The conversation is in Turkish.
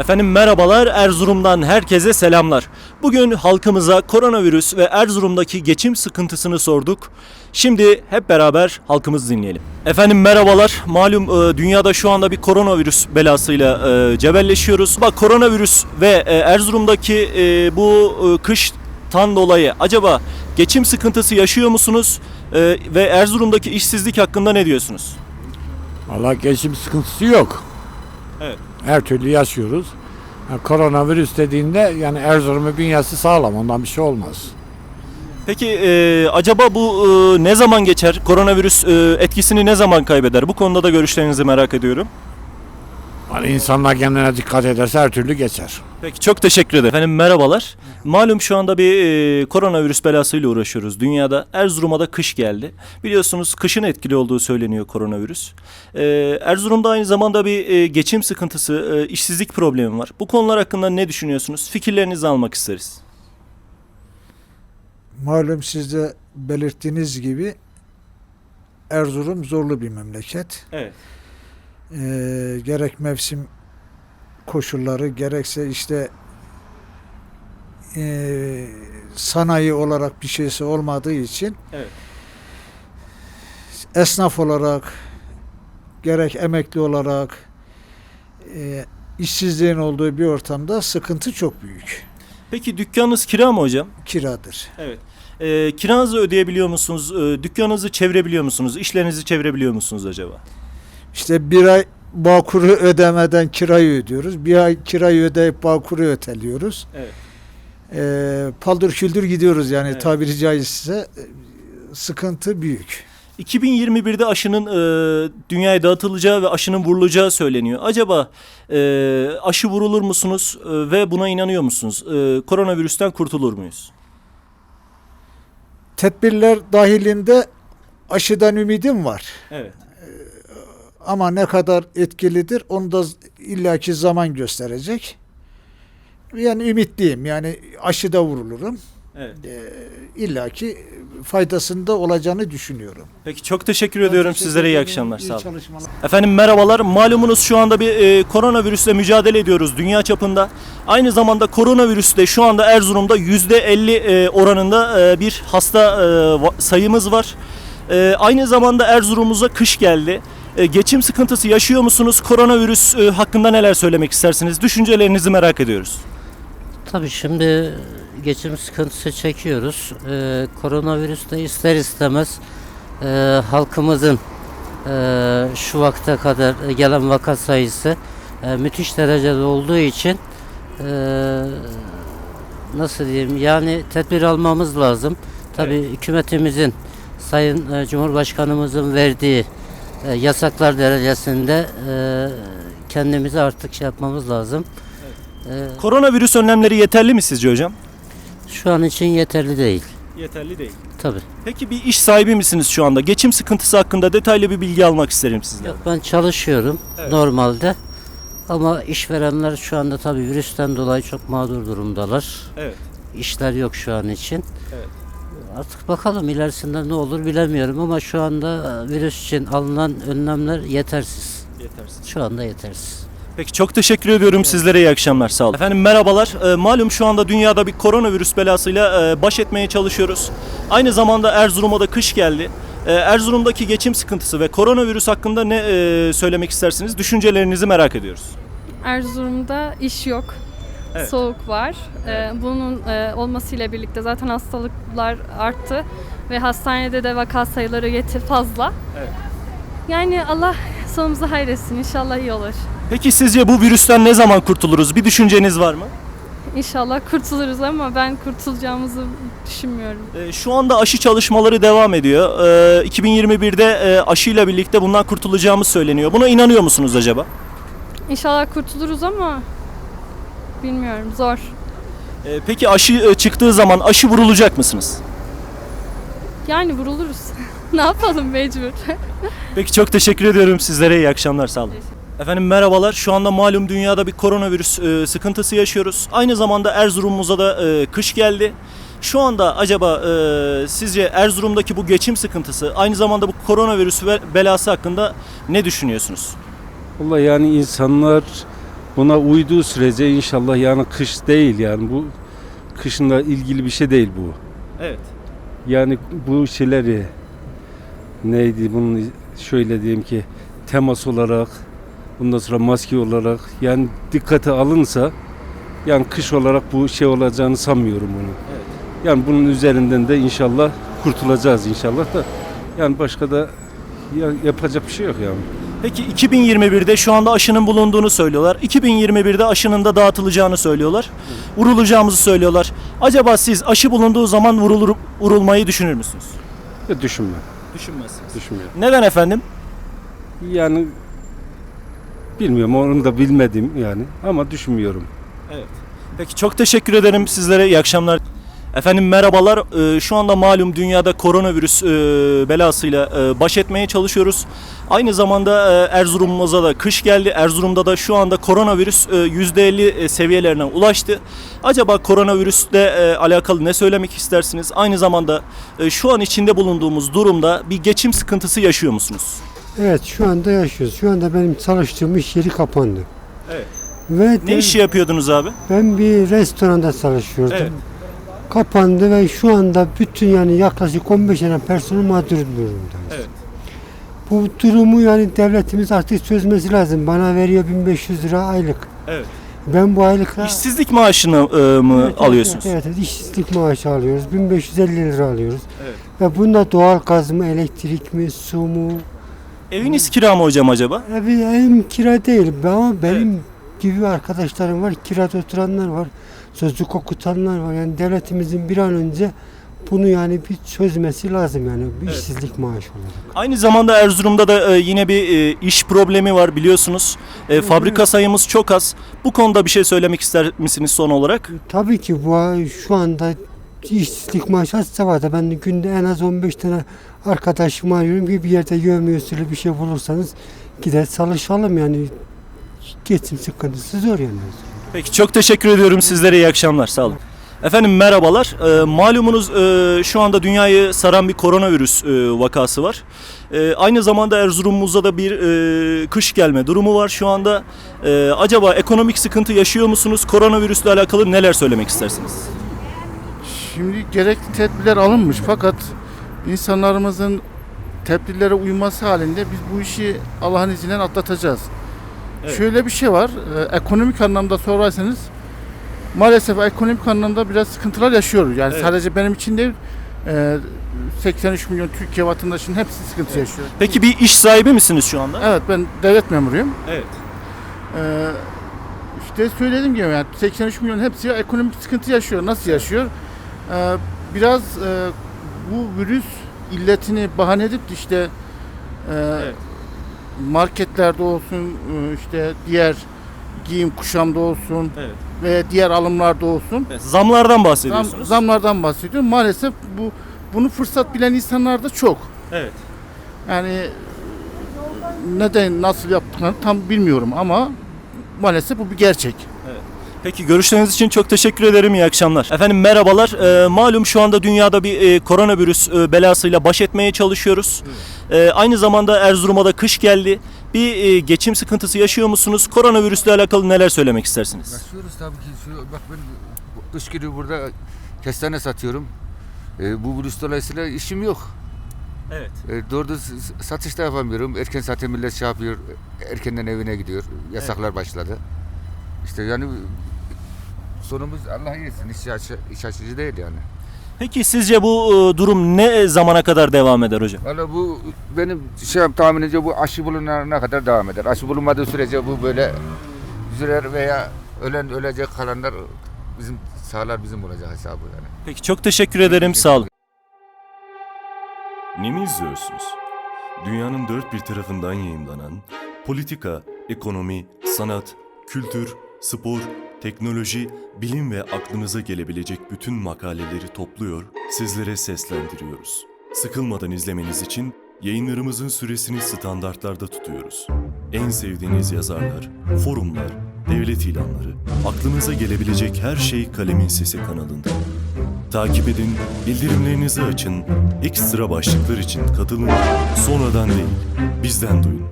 Efendim merhabalar Erzurum'dan herkese selamlar. Bugün halkımıza koronavirüs ve Erzurum'daki geçim sıkıntısını sorduk. Şimdi hep beraber halkımız dinleyelim. Efendim merhabalar. Malum e, dünyada şu anda bir koronavirüs belasıyla e, cebelleşiyoruz. Bak koronavirüs ve e, Erzurum'daki e, bu e, kıştan dolayı acaba geçim sıkıntısı yaşıyor musunuz? E, ve Erzurum'daki işsizlik hakkında ne diyorsunuz? Valla geçim sıkıntısı yok. Evet. Her türlü yaşıyoruz. Ha, koronavirüs dediğinde yani Erzurum'un bünyesi sağlam ondan bir şey olmaz. Peki e, acaba bu e, ne zaman geçer? Koronavirüs e, etkisini ne zaman kaybeder? Bu konuda da görüşlerinizi merak ediyorum. Hani insanlar kendine dikkat ederse her türlü geçer. Peki çok teşekkür ederim. Efendim merhabalar. Malum şu anda bir e, koronavirüs belasıyla uğraşıyoruz dünyada. Erzurum'a da kış geldi. Biliyorsunuz kışın etkili olduğu söyleniyor koronavirüs. E, Erzurum'da aynı zamanda bir e, geçim sıkıntısı, e, işsizlik problemi var. Bu konular hakkında ne düşünüyorsunuz? Fikirlerinizi almak isteriz. Malum siz de belirttiğiniz gibi Erzurum zorlu bir memleket. Evet. Ee, gerek mevsim koşulları gerekse işte ee, sanayi olarak bir şeysi olmadığı için Evet. esnaf olarak gerek emekli olarak ee, işsizliğin olduğu bir ortamda sıkıntı çok büyük. Peki dükkanınız kira mı hocam? Kiradır. Evet. Ee, kiranızı ödeyebiliyor musunuz? Ee, dükkanınızı çevirebiliyor musunuz? İşlerinizi çevirebiliyor musunuz acaba? İşte bir ay Bağkur'u ödemeden kirayı ödüyoruz. Bir ay kirayı ödeyip Bağkur'u öteliyoruz. Evet. Ee, paldır küldür gidiyoruz yani Evet. tabiri caizse. Ee, Sıkıntı büyük. 2021'de aşının e, dünyaya dağıtılacağı ve aşının vurulacağı söyleniyor. Acaba e, aşı vurulur musunuz e, ve buna inanıyor musunuz? E, koronavirüsten kurtulur muyuz? Tedbirler dahilinde aşıdan ümidim var. Evet. Ama ne kadar etkilidir onu da illaki zaman gösterecek. Yani ümitliyim. Yani aşıda vurulurum. Evet. illaki faydasında olacağını düşünüyorum. Peki çok teşekkür ediyorum Teşekkür sizlere iyi akşamlar. İyi Sağ olun. çalışmalar. Efendim merhabalar. Malumunuz şu anda bir e, koronavirüsle mücadele ediyoruz dünya çapında. Aynı zamanda koronavirüste şu anda Erzurum'da %50 e, oranında e, bir hasta e, sayımız var. E, aynı zamanda Erzurum'umuza kış geldi. E, geçim sıkıntısı yaşıyor musunuz? Koronavirüs e, hakkında neler söylemek istersiniz? Düşüncelerinizi merak ediyoruz. Tabii şimdi geçim sıkıntısı çekiyoruz. Ee, koronavirüs de ister istemez e, halkımızın e, şu vakte kadar gelen vaka sayısı e, müthiş derecede olduğu için e, nasıl diyeyim yani tedbir almamız lazım. Tabii hükümetimizin Sayın e, Cumhurbaşkanımızın verdiği e, yasaklar derecesinde e, kendimizi artık şey yapmamız lazım. E, Koronavirüs önlemleri yeterli mi sizce hocam? şu an için yeterli değil. Yeterli değil. Tabii. Peki bir iş sahibi misiniz şu anda? Geçim sıkıntısı hakkında detaylı bir bilgi almak isterim sizden. Yok ben çalışıyorum Evet. normalde. Ama işverenler şu anda tabii virüsten dolayı çok mağdur durumdalar. Evet. İşler yok şu an için. Evet. Artık bakalım ilerisinde ne olur bilemiyorum ama şu anda e, virüs için alınan önlemler yetersiz. Yetersiz. Şu anda yetersiz. Peki çok teşekkür ediyorum sizlere iyi akşamlar sağ olun. Efendim merhabalar. Ee, malum şu anda dünyada bir koronavirüs belasıyla e, baş etmeye çalışıyoruz. Aynı zamanda Erzurum'a da kış geldi. Ee, Erzurum'daki geçim sıkıntısı ve koronavirüs hakkında ne e, söylemek istersiniz? Düşüncelerinizi merak ediyoruz. Erzurum'da iş yok. Evet. Soğuk var. Ee, bunun e, olmasıyla birlikte zaten hastalıklar arttı ve hastanede de vaka sayıları yeti fazla. Evet. Yani Allah sonumuzu hayretsin. İnşallah iyi olur. Peki sizce bu virüsten ne zaman kurtuluruz? Bir düşünceniz var mı? İnşallah kurtuluruz ama ben kurtulacağımızı düşünmüyorum. Ee, şu anda aşı çalışmaları devam ediyor. Ee, 2021'de e, aşıyla birlikte bundan kurtulacağımız söyleniyor. Buna inanıyor musunuz acaba? İnşallah kurtuluruz ama bilmiyorum zor. Ee, peki aşı e, çıktığı zaman aşı vurulacak mısınız? Yani vuruluruz. ne yapalım mecbur. Peki çok teşekkür ediyorum sizlere. iyi akşamlar. Sağ olun. Efendim merhabalar. Şu anda malum dünyada bir koronavirüs e, sıkıntısı yaşıyoruz. Aynı zamanda Erzurum'umuza da e, kış geldi. Şu anda acaba e, sizce Erzurum'daki bu geçim sıkıntısı aynı zamanda bu koronavirüs belası hakkında ne düşünüyorsunuz? Vallahi yani insanlar buna uyduğu sürece inşallah yani kış değil yani bu kışınla ilgili bir şey değil bu. Evet. Yani bu şeyleri neydi bunun şöyle diyeyim ki temas olarak bundan sonra maske olarak yani dikkate alınsa yani kış olarak bu şey olacağını sanmıyorum bunu. Evet. Yani bunun üzerinden de inşallah kurtulacağız inşallah da yani başka da ya- yapacak bir şey yok yani. Peki 2021'de şu anda aşının bulunduğunu söylüyorlar. 2021'de aşının da dağıtılacağını söylüyorlar. Vurulacağımızı söylüyorlar. Acaba siz aşı bulunduğu zaman vurulur, vurulmayı düşünür müsünüz? Ya düşünme, Düşünmezsiniz. düşünmüyorum. Neden efendim? Yani bilmiyorum onu da bilmedim yani ama düşünmüyorum. Peki çok teşekkür ederim sizlere. İyi akşamlar. Efendim merhabalar. Ee, şu anda malum dünyada koronavirüs e, belasıyla e, baş etmeye çalışıyoruz. Aynı zamanda e, Erzurum'umuza da kış geldi. Erzurum'da da şu anda koronavirüs e, %50 e, seviyelerine ulaştı. Acaba koronavirüsle e, alakalı ne söylemek istersiniz? Aynı zamanda e, şu an içinde bulunduğumuz durumda bir geçim sıkıntısı yaşıyor musunuz? Evet şu anda yaşıyoruz. Şu anda benim çalıştığım iş yeri kapandı. Evet. Ve Ne de- işi yapıyordunuz abi? ben bir restoranda çalışıyordum. Evet. Kapandı ve şu anda bütün yani yaklaşık 15 tane personel mağdur durumdayız. Evet. Bu durumu yani devletimiz artık çözmesi lazım. Bana veriyor 1500 lira aylık. Evet. Ben bu aylıkla İşsizlik maaşını e, mı Evet, evet, alıyorsunuz? Evet, evet, işsizlik maaşı alıyoruz. 1550 lira alıyoruz. Evet. Ve bunda doğal gaz mı, elektrik mi, su mu? Eviniz kira mı hocam acaba? Evi, evim kira değil ama benim gibi arkadaşlarım var, kirada oturanlar var, çocuk okutanlar var. Yani devletimizin bir an önce bunu yani bir çözmesi lazım yani bir Evet. işsizlik maaşı olarak. Aynı zamanda Erzurum'da da e, yine bir e, iş problemi var biliyorsunuz. E, fabrika sayımız çok az. Bu konuda bir şey söylemek ister misiniz son olarak? Tabii ki bu şu anda işsizlik maaşı azsa var da ben de günde en az 15 tane arkadaşımı arıyorum ki bir yerde yövme usulü bir şey bulursanız gider çalışalım yani geçim sıkıntısı zor yani. Peki çok teşekkür ediyorum sizlere iyi akşamlar sağ olun. Efendim merhabalar. E, malumunuz e, şu anda dünyayı saran bir koronavirüs e, vakası var. E, aynı zamanda Erzurum'umuzda da bir e, kış gelme durumu var şu anda. E, acaba ekonomik sıkıntı yaşıyor musunuz? Koronavirüsle alakalı neler söylemek istersiniz? Şimdi gerekli tedbirler alınmış fakat insanlarımızın tedbirlere uyması halinde biz bu işi Allah'ın izniyle atlatacağız. Evet. Şöyle bir şey var, e, ekonomik anlamda sorarsanız maalesef ekonomik anlamda biraz sıkıntılar yaşıyoruz. Yani Evet. sadece benim için değil, e, 83 milyon Türkiye vatandaşının hepsi sıkıntı yaşıyor. Peki bir iş sahibi misiniz şu anda? Evet ben devlet memuruyum. Evet. Ee, işte söylediğim gibi yani 83 milyon hepsi ekonomik sıkıntı yaşıyor. Nasıl yaşıyor? Ee, biraz e, bu virüs illetini bahane edip işte e, marketlerde olsun e, işte diğer giyim kuşamda olsun Evet. ve diğer alımlarda olsun Evet, Zamlardan zam, bahsediyorsunuz. zamlardan bahsediyorum. Maalesef bu bunu fırsat bilen insanlar da çok. Evet. Yani neden nasıl yaptıklarını tam bilmiyorum ama maalesef bu bir gerçek. Peki görüşleriniz için çok teşekkür ederim. İyi akşamlar. Efendim merhabalar. Ee, malum şu anda dünyada bir e, koronavirüs e, belasıyla baş etmeye çalışıyoruz. Ee, aynı zamanda Erzurum'a da kış geldi. Bir e, geçim sıkıntısı yaşıyor musunuz? Koronavirüsle alakalı neler söylemek istersiniz? Yaşıyoruz tabii ki. Şu, bak ben kış günü burada kestane satıyorum. E, bu virüs dolayısıyla işim yok. Evet. E, doğru satış da yapamıyorum. Erken zaten millet şey yapıyor. Erkenden evine gidiyor. Yasaklar başladı. İşte yani sonumuz Allah iyisin. İş, açı, iş açıcı değil yani. Peki sizce bu e, durum ne zamana kadar devam eder hocam? Valla bu benim şey tahminimce bu aşı bulunana kadar devam eder. Aşı bulunmadığı sürece bu böyle sürer veya ölen ölecek kalanlar bizim sağlar bizim olacak hesabı yani. Peki çok teşekkür ederim. Sağ olun. Ne mi izliyorsunuz? Dünyanın dört bir tarafından yayımlanan politika, ekonomi, sanat, kültür, spor, teknoloji, bilim ve aklınıza gelebilecek bütün makaleleri topluyor, sizlere seslendiriyoruz. Sıkılmadan izlemeniz için yayınlarımızın süresini standartlarda tutuyoruz. En sevdiğiniz yazarlar, forumlar, devlet ilanları, aklınıza gelebilecek her şey Kalemin Sesi kanalında. Takip edin, bildirimlerinizi açın, ekstra başlıklar için katılın, sonradan değil, bizden duyun.